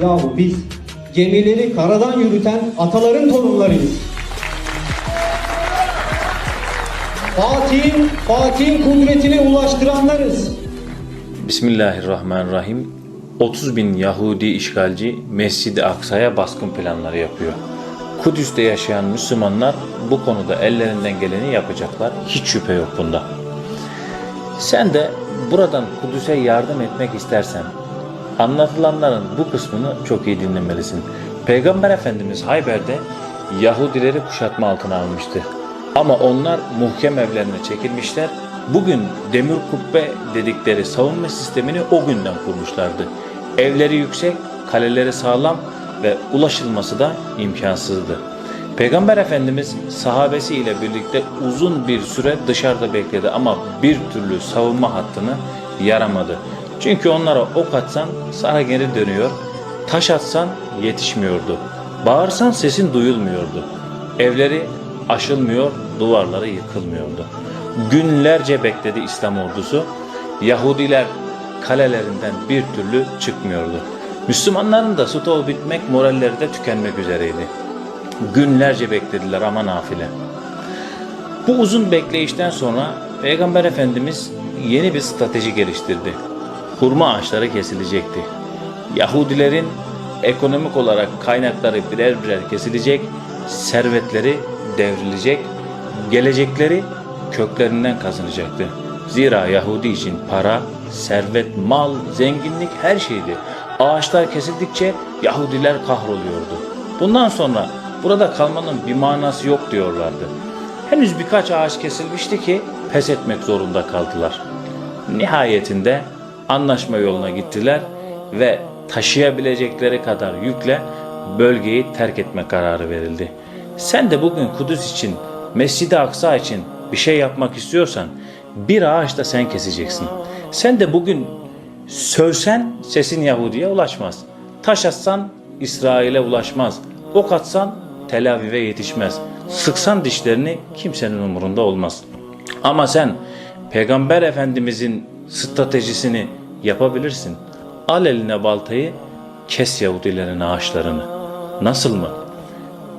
Yahu biz gemileri karadan yürüten ataların torunlarıyız. Fatih'in, Fatih'in kudretine ulaştıranlarız. Bismillahirrahmanirrahim. 30 bin Yahudi işgalci Mescid-i Aksa'ya baskın planları yapıyor. Kudüs'te yaşayan Müslümanlar bu konuda ellerinden geleni yapacaklar. Hiç şüphe yok bunda. Sen de buradan Kudüs'e yardım etmek istersen anlatılanların bu kısmını çok iyi dinlemelisin. Peygamber Efendimiz Hayber'de Yahudileri kuşatma altına almıştı. Ama onlar muhkem evlerine çekilmişler. Bugün demir kubbe dedikleri savunma sistemini o günden kurmuşlardı. Evleri yüksek, kaleleri sağlam ve ulaşılması da imkansızdı. Peygamber Efendimiz sahabesi ile birlikte uzun bir süre dışarıda bekledi ama bir türlü savunma hattını yaramadı. Çünkü onlara ok atsan sana geri dönüyor, taş atsan yetişmiyordu. Bağırsan sesin duyulmuyordu. Evleri aşılmıyor, duvarları yıkılmıyordu. Günlerce bekledi İslam ordusu. Yahudiler kalelerinden bir türlü çıkmıyordu. Müslümanların da stol bitmek, moralleri de tükenmek üzereydi. Günlerce beklediler ama nafile. Bu uzun bekleyişten sonra Peygamber Efendimiz yeni bir strateji geliştirdi. Hurma ağaçları kesilecekti. Yahudilerin ekonomik olarak kaynakları birer birer kesilecek, servetleri devrilecek, gelecekleri köklerinden kazanacaktı. Zira Yahudi için para, servet, mal, zenginlik her şeydi. Ağaçlar kesildikçe Yahudiler kahroluyordu. Bundan sonra burada kalmanın bir manası yok diyorlardı. Henüz birkaç ağaç kesilmişti ki pes etmek zorunda kaldılar. Nihayetinde anlaşma yoluna gittiler ve taşıyabilecekleri kadar yükle bölgeyi terk etme kararı verildi. Sen de bugün Kudüs için, Mescid-i Aksa için bir şey yapmak istiyorsan bir ağaç da sen keseceksin. Sen de bugün sövsen sesin Yahudi'ye ulaşmaz. Taş atsan İsrail'e ulaşmaz. Ok atsan Tel Aviv'e yetişmez. Sıksan dişlerini kimsenin umurunda olmaz. Ama sen Peygamber Efendimizin stratejisini yapabilirsin. Al eline baltayı, kes Yahudilerin ağaçlarını. Nasıl mı?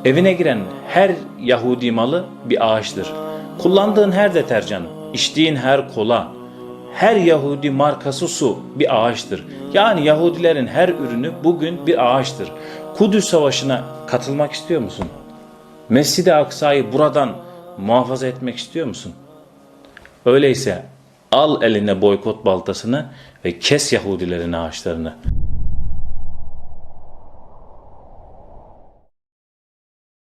Evine giren her Yahudi malı bir ağaçtır. Kullandığın her deterjan, içtiğin her kola, her Yahudi markası su bir ağaçtır. Yani Yahudilerin her ürünü bugün bir ağaçtır. Kudüs Savaşı'na katılmak istiyor musun? Mescid-i Aksa'yı buradan muhafaza etmek istiyor musun? Öyleyse al eline boykot baltasını ve kes Yahudilerin ağaçlarını.